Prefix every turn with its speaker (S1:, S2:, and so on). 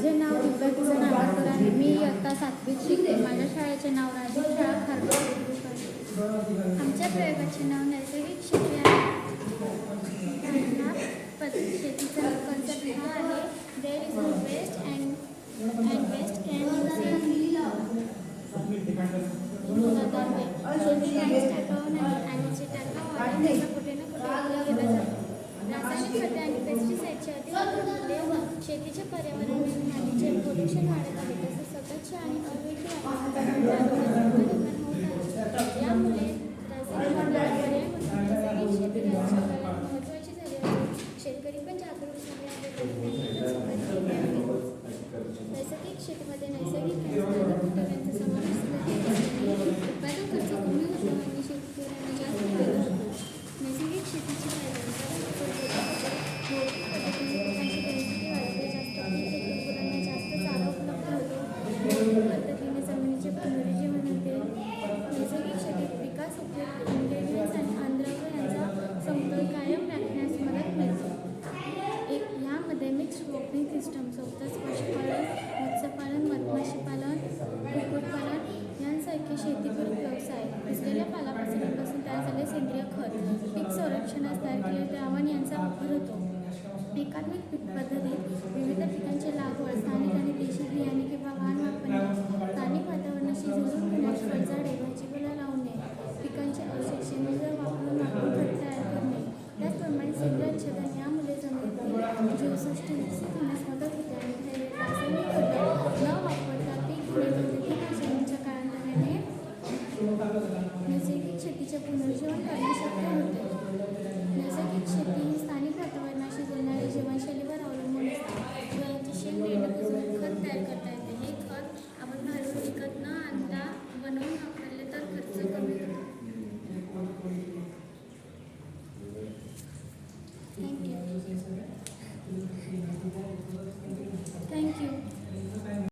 S1: माझे नाव दुर्गा किसन आंबेडकर आहे मी इयत्ता सातवीत शिकते माझ्या शाळेचे नाव राजीव शाळा खारगाव आमच्या प्रयोगाचे नाव नैसर्गिक शेती आहे. शेतीचा कन्सेप्ट हा आहे there is no waste and and waste can शेती आणि आणि टाकावं चती चतीचे पर्यावरण आणि वाढत आहे सिस्टम सोबतच पशुपालन मत्स्यपालन मधमाशीपालन कुक्कुटपालन यांसारखे शेतीपूरक व्यवसाय असलेल्या पालापाचोळ्यांपासून तयार झाले सेंद्रिय खत. पीक संरक्षणास तयार केले द्रावण यांचा वापर होतो. एकात्मिक पद्धती Sepultación, camisa